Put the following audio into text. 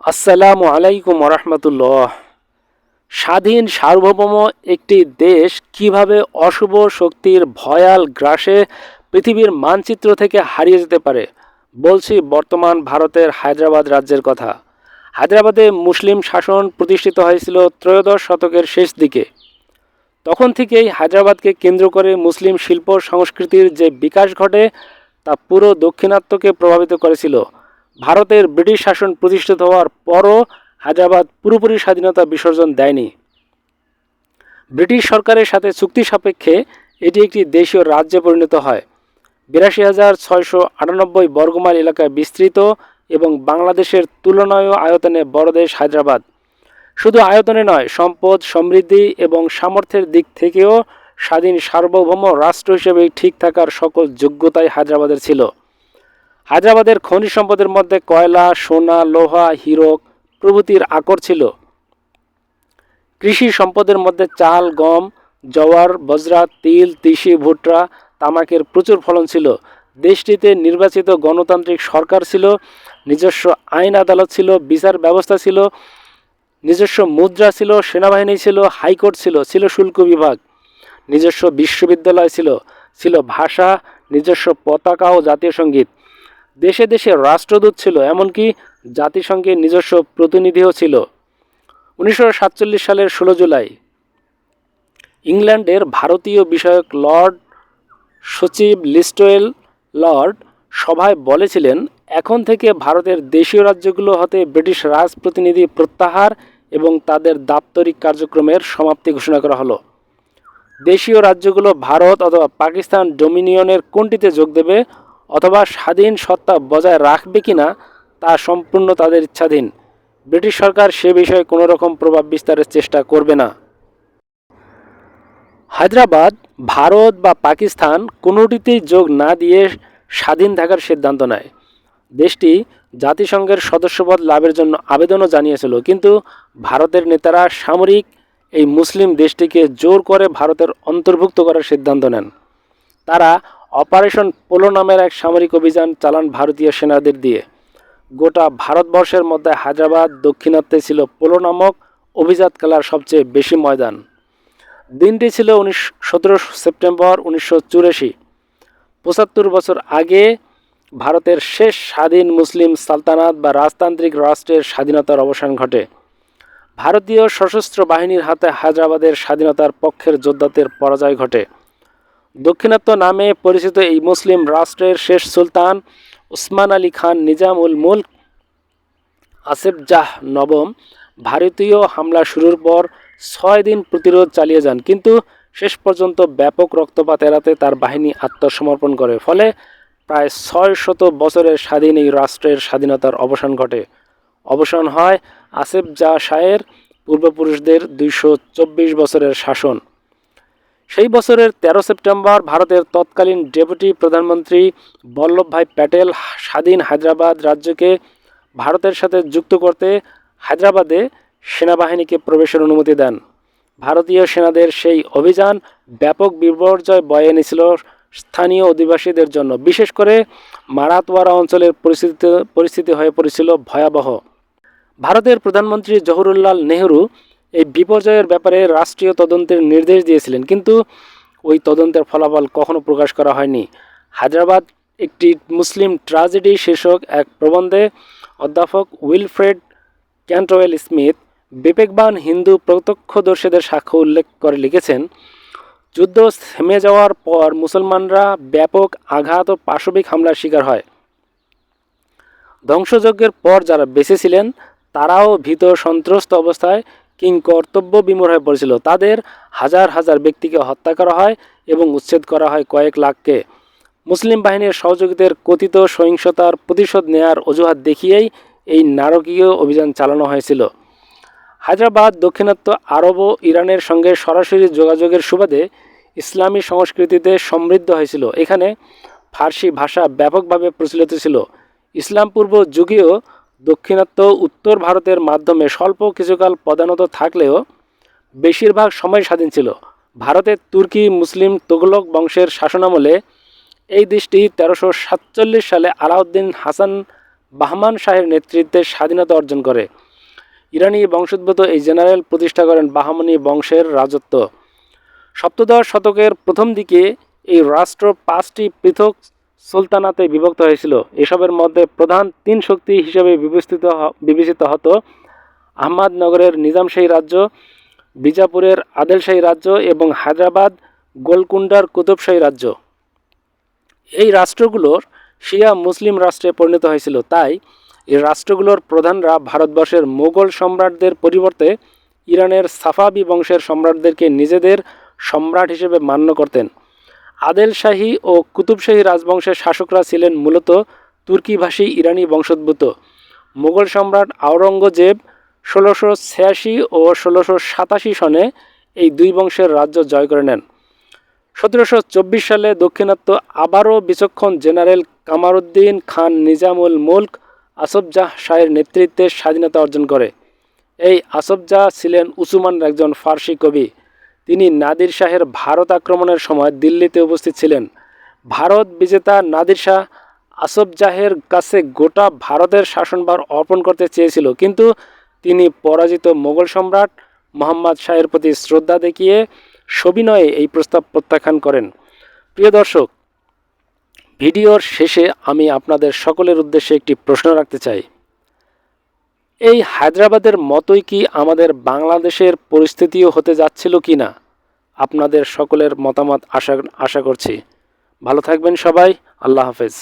আসসালামু আলাইকুম রহমতুল্লাহ স্বাধীন সার্বভৌম একটি দেশ কীভাবে অশুভ শক্তির ভয়াল গ্রাসে পৃথিবীর মানচিত্র থেকে হারিয়ে যেতে পারে, বলছি বর্তমান ভারতের হায়দ্রাবাদ রাজ্যের কথা। হায়দ্রাবাদে মুসলিম শাসন প্রতিষ্ঠিত হয়েছিল ত্রয়োদশ শতকের শেষ দিকে। তখন থেকেই হায়দ্রাবাদকে কেন্দ্র করে মুসলিম শিল্প সংস্কৃতির যে বিকাশ ঘটে, তা পুরো দক্ষিণাত্যকে প্রভাবিত করেছিল। ভারতের ব্রিটিশ শাসন প্রতিষ্ঠিত হওয়ার পরও হায়দ্রাবাদ পুরোপুরি স্বাধীনতা বিসর্জন দেয়নি। ব্রিটিশ সরকারের সাথে চুক্তি সাপেক্ষে এটি একটি দেশীয় রাজ্যে পরিণত হয়। বিরাশি হাজার ছয়শো আটানব্বই বর্গমাইল এলাকায় বিস্তৃত এবং বাংলাদেশের তুলনায় আয়তনে বড় দেশ হায়দ্রাবাদ। শুধু আয়তনে নয়, সম্পদ, সমৃদ্ধি এবং সামর্থ্যের দিক থেকেও স্বাধীন সার্বভৌম রাষ্ট্র হিসেবে ঠিক থাকার সকল যোগ্যতাই হায়দ্রাবাদের ছিল। হায়দ্রাবাদের খনিজ সম্পদের মধ্যে কয়লা, সোনা, লোহা, হীরক প্রভৃতির আকর ছিল। কৃষি সম্পদের মধ্যে চাল, গম জওয়ার বজরা, তিল, তিসি, ভুট্টা, তামাকের প্রচুর ফলন ছিল। দেশটিতে নির্বাচিত গণতান্ত্রিক সরকার ছিল, নিজস্ব আইন আদালত ছিল, বিচার ব্যবস্থা ছিল, নিজস্ব মুদ্রা ছিল, সেনাবাহিনী ছিল, হাইকোর্ট ছিল ছিল শুল্ক বিভাগ, নিজস্ব বিশ্ববিদ্যালয় ছিল ছিল ভাষা, নিজস্ব পতাকা ও জাতীয় সংগীত। দেশে দেশে রাষ্ট্রদূত ছিল, এমনকি জাতিসংঘের নিজস্ব প্রতিনিধিও ছিল। উনিশশো সাতচল্লিশ সালের ষোলো জুলাই, ইংল্যান্ডের ভারতীয় বিষয়ক লর্ড সচিব লিস্টোয়েল লর্ড সভায় বলেছিলেন, এখন থেকে ভারতের দেশীয় রাজ্যগুলো হতে ব্রিটিশ রাজ প্রতিনিধি প্রত্যাহার এবং তাদের দাপ্তরিক কার্যক্রমের সমাপ্তি ঘোষণা করা হলো। দেশীয় রাজ্যগুলো ভারত অথবা পাকিস্তান ডোমিনিয়নের কোনটিতে যোগ দেবে অথবা স্বাধীন সত্তা বজায় রাখবে কিনা তা সম্পূর্ণ তাদের ইচ্ছাধীন। ব্রিটিশ সরকার সে বিষয়ে কোনো রকম প্রভাব বিস্তারের চেষ্টা করবে না। হায়দ্রাবাদ, ভারত বা পাকিস্তান কোনোটিতেই যোগ না দিয়ে স্বাধীন থাকার সিদ্ধান্ত নেয়। দেশটি জাতিসংঘের সদস্যপদ লাভের জন্য আবেদনও জানিয়েছিল, কিন্তু ভারতের নেতারা সামরিক এই মুসলিম দেশটিকে জোর করে ভারতের অন্তর্ভুক্ত করার সিদ্ধান্ত নেন। তারা অপারেশন পোলো নামের এক সামরিক অভিযান চালান ভারতীয় সেনাদের দিয়ে। গোটা ভারতবর্ষের মধ্যে হায়দ্রাবাদ দক্ষিণাত্যে ছিল পোলো নামক অভিজাত খেলার সবচেয়ে বেশি ময়দান। দিনটি ছিল উনিশ, সতেরো সেপ্টেম্বর উনিশশো চুরাশি। পঁচাত্তর বছর আগে ভারতের শেষ স্বাধীন মুসলিম সালতানাত বা রাজতান্ত্রিক রাষ্ট্রের স্বাধীনতার অবসান ঘটে। ভারতীয় সশস্ত্র বাহিনীর হাতে হায়দ্রাবাদের স্বাধীনতার পক্ষের যোদ্ধাদের পরাজয় ঘটে। দক্ষিণাত্য নামে পরিচিত এই মুসলিম রাষ্ট্রের শেষ সুলতান উসমান আলী খান নিজাম উল মুল্ক আসেফ জাহ নবম ভারতীয় হামলা শুরুর পর ছয় দিন প্রতিরোধ চালিয়ে যান। কিন্তু শেষ পর্যন্ত ব্যাপক রক্তপাত এড়াতে তার বাহিনী আত্মসমর্পণ করে। ফলে প্রায় ছয় শত বছরের স্বাধীন এই রাষ্ট্রের স্বাধীনতার অবসান ঘটে। অবসান হয় আসেফ জাহ শাহের পূর্বপুরুষদের দুইশো চব্বিশ বছরের শাসন। সেই বছরের তেরো সেপ্টেম্বর ভারতের তৎকালীন ডেপুটি প্রধানমন্ত্রী বল্লভভাই প্যাটেল স্বাধীন হায়দ্রাবাদ রাজ্যকে ভারতের সাথে যুক্ত করতে হায়দ্রাবাদে সেনাবাহিনীকে প্রবেশের অনুমতি দেন। ভারতীয় সেনাদের সেই অভিযান ব্যাপক বিপর্যয় বয়ে এনেছিল স্থানীয় অধিবাসীদের জন্য। বিশেষ করে মারাতওয়ারা অঞ্চলের পরিস্থিতি পরিস্থিতি হয়ে পড়েছিল ভয়াবহ। ভারতের প্রধানমন্ত্রী জহুরুল্লাল নেহরু এই বিপর্যয়ের ব্যাপারে রাষ্ট্রীয় তদন্তের নির্দেশ দিয়েছিলেন, কিন্তু ওই তদন্তের ফলাফল কখনো প্রকাশ করা হয়নি। হায়দ্রাবাদ একটি মুসলিম ট্রাজেডি শীর্ষক এক প্রবন্ধে অধ্যাপক উইলফ্রেড ক্যান্টওয়েল স্মিথ বিবেকবান হিন্দু প্রত্যক্ষদর্শীদের সাক্ষ্য উল্লেখ করে লিখেছেন, যুদ্ধ থেমে যাওয়ার পর মুসলমানরা ব্যাপক আঘাত ও পাশবিক হামলার শিকার হয়। ধ্বংসযজ্ঞের পর যারা বেঁচে ছিলেন, তারাও ভীত সন্ত্রস্ত অবস্থায় কিং কর্তব্য বিমূর হয়ে পড়েছিল। তাদের হাজার হাজার ব্যক্তিকে হত্যা করা হয় এবং উচ্ছেদ করা হয় কয়েক লাখকে। মুসলিম বাহিনীর সহযোগীদের কথিত সহিংসতার প্রতিশোধ নেয়ার অজুহাত দেখিয়েই এই নারকীয় অভিযান চালানো হয়েছিল। হায়দ্রাবাদ, দক্ষিণাত্য আরব ও ইরানের সঙ্গে সরাসরি যোগাযোগের সুবাদে ইসলামী সংস্কৃতিতে সমৃদ্ধ হয়েছিল। এখানে ফার্সি ভাষা ব্যাপকভাবে প্রচলিত ছিল। ইসলাম পূর্ব যুগেও দক্ষিণাত্য উত্তর ভারতের মাধ্যমে স্বল্প কিছুকাল প্রধানত থাকলেও বেশিরভাগ সময় স্বাধীন ছিল। ভারতের তুর্কি, মুসলিম তোগলক বংশের শাসনামলে এই দেশটি তেরোশো সাতচল্লিশ সালে আলাউদ্দিন হাসান বাহমান শাহের নেতৃত্বে স্বাধীনতা অর্জন করে। ইরানি বংশোদ্ভূত এই জেনারেল প্রতিষ্ঠা করেন বাহমানি বংশের রাজত্ব। সপ্তদশ শতকের প্রথম দিকে এই রাষ্ট্র পাঁচটি পৃথক সুলতানাতে বিভক্ত হয়েছিল। এসবের মধ্যে প্রধান তিন শক্তি হিসেবে বিবেচিত বিবেচিত হতো। আহমদনগরের নিজামশাহী রাজ্য, বিজাপুরের আদেলশাহী রাজ্য এবং হায়দ্রাবাদ, গোলকুন্ডার কুতুবশাহী রাজ্য। এই রাষ্ট্রগুলোর শিয়া মুসলিম রাষ্ট্রে পরিণত হয়েছিল। তাই এই রাষ্ট্রগুলোর প্রধানরা ভারতবর্ষের মোগল সম্রাটদের পরিবর্তে ইরানের সাফাবি বংশের সম্রাটদেরকে নিজেদের সম্রাট হিসেবে মান্য করতেন। আদেল শাহী ও কুতুবশাহী রাজবংশের শাসকরা ছিলেন মূলত তুর্কিভাষী ইরানি বংশোদ্ভূত। মোগল সম্রাট আওরঙ্গজেব ষোলোশো ছিয়াশি ও ষোলোশো সাতাশি সনে এই দুই বংশের রাজ্য জয় করে নেন। সতেরোশো চব্বিশ সালে দক্ষিণাত্য আবারও বিচক্ষণ জেনারেল কামারুদ্দিন খান নিজামুল মুল্ক আসফজাহ শাহের নেতৃত্বে স্বাধীনতা অর্জন করে। এই আসফজাহ ছিলেন উসুমানের একজন ফার্সি কবি। তিনি নাদির শাহের ভারত আক্রমণের সময় দিল্লিতে উপস্থিত ছিলেন। ভারত বিজেতা নাদির শাহ আসফজাহের কাছে গোটা ভারতের শাসনভার অর্পণ করতে চেয়েছিল, কিন্তু তিনি পরাজিত মোগল সম্রাট মোহাম্মদ শাহের প্রতি শ্রদ্ধা দেখিয়ে সবিনয়ে এই প্রস্তাব প্রত্যাখ্যান করেন। প্রিয় দর্শক, ভিডিওর শেষে আমি আপনাদের সকলের উদ্দেশ্যে একটি প্রশ্ন রাখতে চাই। এই হায়দ্রাবাদের মতোই কি আমাদের বাংলাদেশের পরিস্থিতিও হতে যাচ্ছিল কি না আপনাদের সকলের মতামত আশা আশা করছি। ভালো থাকবেন সবাই। আল্লাহ হাফেজ।